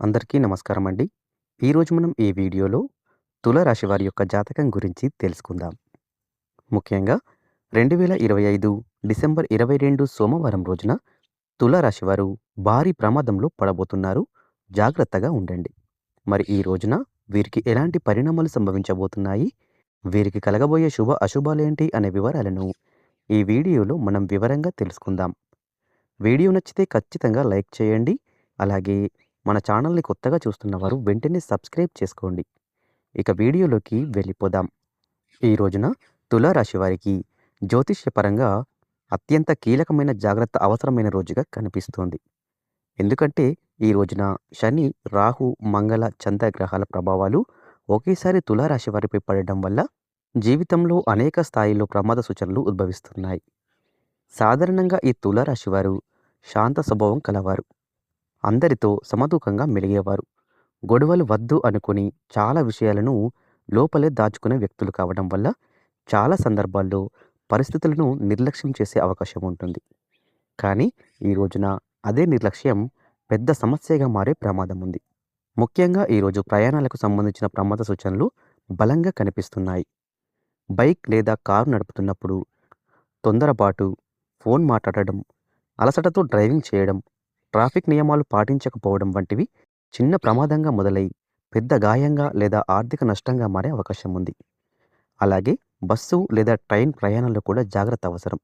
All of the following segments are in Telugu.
అందరికీ నమస్కారం అండి. ఈరోజు మనం ఈ వీడియోలో తులరాశి వారి యొక్క జాతకం గురించి తెలుసుకుందాం. ముఖ్యంగా 2025 డిసెంబర్ 22 సోమవారం రోజున తులరాశి వారు భారీ ప్రమాదంలో పడబోతున్నారు. జాగ్రత్తగా ఉండండి. మరి ఈ రోజున వీరికి ఎలాంటి పరిణామాలు సంభవించబోతున్నాయి? వీరికి కలగబోయే శుభ అశుభాలేంటి అనే వివరాలను ఈ వీడియోలో మనం వివరంగా తెలుసుకుందాం. వీడియో నచ్చితే ఖచ్చితంగా లైక్ చేయండి. అలాగే మన ఛానల్‌ని కొత్తగా చూస్తున్నవారు వెంటనే సబ్స్క్రైబ్ చేసుకోండి. ఇక వీడియోలోకి వెళ్ళిపోదాం. ఈ రోజున తులారాశి వారికి జ్యోతిష్యపరంగా అత్యంత కీలకమైన జాగ్రత్త అవసరమైన రోజుగా కనిపిస్తోంది. ఎందుకంటే ఈ రోజున శని, రాహు, మంగళ, చంద్ర గ్రహాల ప్రభావాలు ఒకేసారి తులారాశి వారిపై పడడం వల్ల జీవితంలో అనేక స్థాయిలో ప్రమాద సూచనలు ఉద్భవిస్తున్నాయి. సాధారణంగా ఈ తులారాశి వారు శాంత స్వభావం కలవారు. అందరితో సమతూకంగా మెలిగేవారు. గొడవలు వద్దు అనుకుని చాలా విషయాలను లోపలే దాచుకునే వ్యక్తులు కావడం వల్ల చాలా సందర్భాల్లో పరిస్థితులను నిర్లక్ష్యం చేసే అవకాశం ఉంటుంది. కానీ ఈ రోజున అదే నిర్లక్ష్యం పెద్ద సమస్యగా మారే ప్రమాదం ఉంది. ముఖ్యంగా ఈరోజు ప్రయాణాలకు సంబంధించిన ప్రమాద సూచనలు బలంగా కనిపిస్తున్నాయి. బైక్ లేదా కారు నడుపుతున్నప్పుడు తొందరపాటు, ఫోన్ మాట్లాడడం, అలసటతో డ్రైవింగ్ చేయడం, ట్రాఫిక్ నియమాలు పాటించకపోవడం వంటివి చిన్న ప్రమాదంగా మొదలై పెద్ద గాయంగా లేదా ఆర్థిక నష్టంగా మారే అవకాశం ఉంది. అలాగే బస్సు లేదా ట్రైన్ ప్రయాణంలో కూడా జాగ్రత్త అవసరం.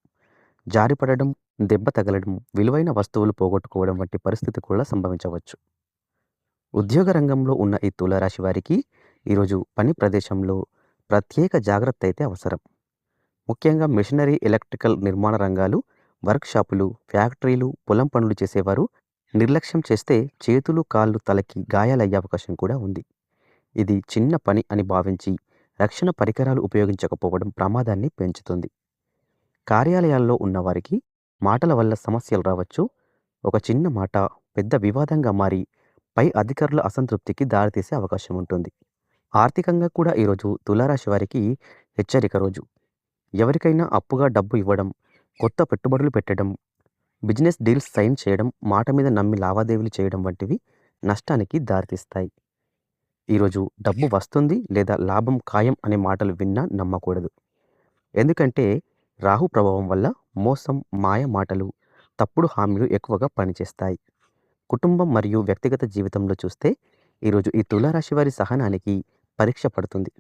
జారిపడడం, దెబ్బ తగలడం, విలువైన వస్తువులు పోగొట్టుకోవడం వంటి పరిస్థితి కూడా సంభవించవచ్చు. ఉద్యోగ రంగంలో ఉన్న ఈ తులారాశి వారికి ఈరోజు పని ప్రదేశంలో ప్రత్యేక జాగ్రత్త అయితే అవసరం. ముఖ్యంగా మిషనరీ ఎలక్ట్రికల్ నిర్మాణ రంగాలు, వర్క్షాపులు ఫ్యాక్టరీలు, పొలం పనులు చేసేవారు నిర్లక్ష్యం చేస్తే చేతులు, కాళ్ళు, తలకి గాయాలయ్యే అవకాశం కూడా ఉంది. ఇది చిన్న పని అని భావించి రక్షణ పరికరాలు ఉపయోగించకపోవడం ప్రమాదాన్ని పెంచుతుంది. కార్యాలయాల్లో ఉన్నవారికి మాటల వల్ల సమస్యలు రావచ్చు. ఒక చిన్న మాట పెద్ద వివాదంగా మారి పై అధికారుల అసంతృప్తికి దారితీసే అవకాశం ఉంటుంది. ఆర్థికంగా కూడా ఈరోజు తులారాశి వారికి హెచ్చరిక రోజు. ఎవరికైనా అప్పుగా డబ్బు ఇవ్వడం, కొత్త పెట్టుబడులు పెట్టడం, బిజినెస్ డీల్స్ సైన్ చేయడం, మాట మీద నమ్మి లావాదేవీలు చేయడం వంటివి నష్టానికి దారితీస్తాయి. ఈరోజు డబ్బు వస్తుంది లేదా లాభం ఖాయం అనే మాటలు విన్నా నమ్మకూడదు. ఎందుకంటే రాహు ప్రభావం వల్ల మోసం, మాయ మాటలు, తప్పుడు హామీలు ఎక్కువగా పనిచేస్తాయి. కుటుంబం మరియు వ్యక్తిగత జీవితంలో చూస్తే ఈరోజు ఈ తులారాశి వారి సహనానికి పరీక్ష పడుతుంది.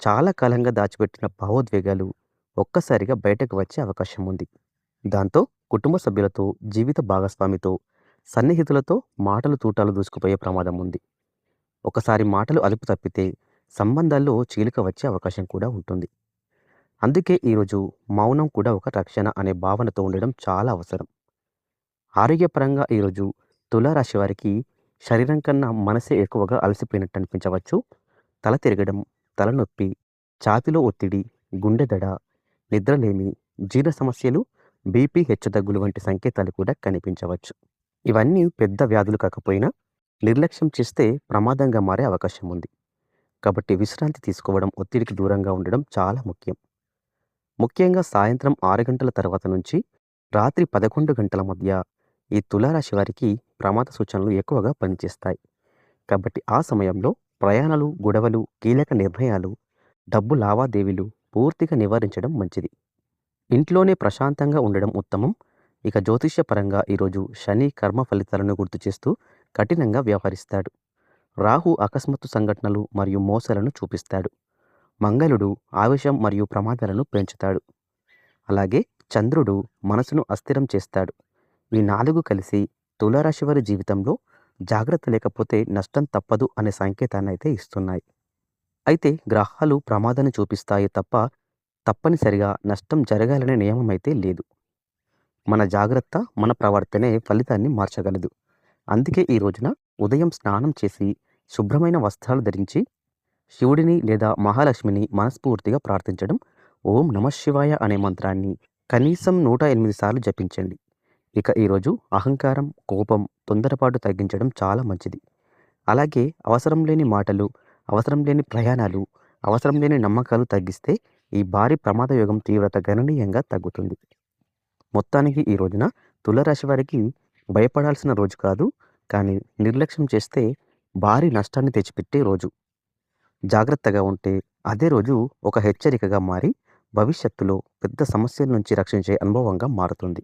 చాలా కాలంగా దాచిపెట్టిన భావోద్వేగాలు ఒక్కసారిగా బయటకు వచ్చే అవకాశం ఉంది. దాంతో కుటుంబ సభ్యులతో, జీవిత భాగస్వామితో, సన్నిహితులతో మాటలు తూటాలు దూసుకుపోయే ప్రమాదం ఉంది. ఒకసారి మాటలు అలుపు తప్పితే సంబంధాల్లో చీలిక వచ్చే అవకాశం కూడా ఉంటుంది. అందుకే ఈరోజు మౌనం కూడా ఒక రక్షణ అనే భావనతో ఉండడం చాలా అవసరం. ఆరోగ్యపరంగా ఈరోజు తులారాశి వారికి శరీరం కన్నా మనసే ఎక్కువగా అలసిపోయినట్టు అనిపించవచ్చు. తల తిరగడం, తలనొప్పి, ఛాతిలో ఒత్తిడి, గుండె దడ, నిద్రలేమి, జీర్ణ సమస్యలు, బీపీ హెచ్చుతగ్గులు వంటి సంకేతాలు కూడా కనిపించవచ్చు. ఇవన్నీ పెద్ద వ్యాధులు కాకపోయినా నిర్లక్ష్యం చేస్తే ప్రమాదంగా మారే అవకాశం ఉంది. కాబట్టి విశ్రాంతి తీసుకోవడం, ఒత్తిడికి దూరంగా ఉండడం చాలా ముఖ్యం. ముఖ్యంగా సాయంత్రం ఆరు గంటల తర్వాత నుంచి రాత్రి 11 గంటల మధ్య ఈ తులారాశి వారికి ప్రమాద సూచనలు ఎక్కువగా పనిచేస్తాయి. కాబట్టి ఆ సమయంలో ప్రయాణాలు, గొడవలు, కీలక నిర్ణయాలు, డబ్బు లావాదేవీలు పూర్తిగా నివారించడం మంచిది. ఇంట్లోనే ప్రశాంతంగా ఉండడం ఉత్తమం. ఇక జ్యోతిష్యపరంగా ఈరోజు శని కర్మ ఫలితాలను గుర్తు చేస్తూ కఠినంగా వ్యవహరిస్తాడు. రాహు అకస్మాత్తు సంఘటనలు మరియు మోసాలను చూపిస్తాడు. మంగళుడు ఆవేశం మరియు ప్రమాదాలను పెంచుతాడు. అలాగే చంద్రుడు మనసును అస్థిరం చేస్తాడు. ఈ నాలుగు కలిసి తులారాశి వారి జీవితంలో జాగ్రత్త లేకపోతే నష్టం తప్పదు అనే సంకేతాన్ని అయితే ఇస్తున్నాయి. అయితే గ్రహాలు ప్రమాదాన్ని చూపిస్తాయి తప్ప తప్పనిసరిగా నష్టం జరగాలనే నియమం అయితే లేదు. మన జాగ్రత్త, మన ప్రవర్తనే ఫలితాన్ని మార్చగలదు. అందుకే ఈ రోజున ఉదయం స్నానం చేసి శుభ్రమైన వస్త్రాలు ధరించి శివుడిని లేదా మహాలక్ష్మిని మనస్ఫూర్తిగా ప్రార్థించడం, ఓం నమఃశివాయ అనే మంత్రాన్ని కనీసం 108 సార్లు జపించండి. ఇక ఈరోజు అహంకారం, కోపం, తొందరపాటు తగ్గించడం చాలా మంచిది. అలాగే అవసరం లేని మాటలు, అవసరం లేని ప్రయాణాలు, అవసరం లేని నమ్మకాలు తగ్గిస్తే ఈ భారీ ప్రమాద యోగం తీవ్రత గణనీయంగా తగ్గుతుంది. మొత్తానికి ఈ రోజున తులరాశి వారికి భయపడాల్సిన రోజు కాదు. కానీ నిర్లక్ష్యం చేస్తే భారీ నష్టాన్ని తెచ్చిపెట్టే రోజు. జాగ్రత్తగా ఉంటే అదే రోజు ఒక హెచ్చరికగా మారి భవిష్యత్తులో పెద్ద సమస్యల నుంచి రక్షించే అనుభవంగా మారుతుంది.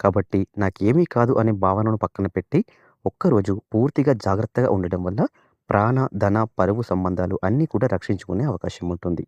కాబట్టి నాకేమీ కాదు అనే భావనను పక్కన పెట్టి ఒక్కరోజు పూర్తిగా జాగ్రత్తగా ఉండడం వల్ల ప్రాణ, ధన, పరువు సంబంధాలు అన్నీ కూడా రక్షించుకునే అవకాశం ఉంటుంది.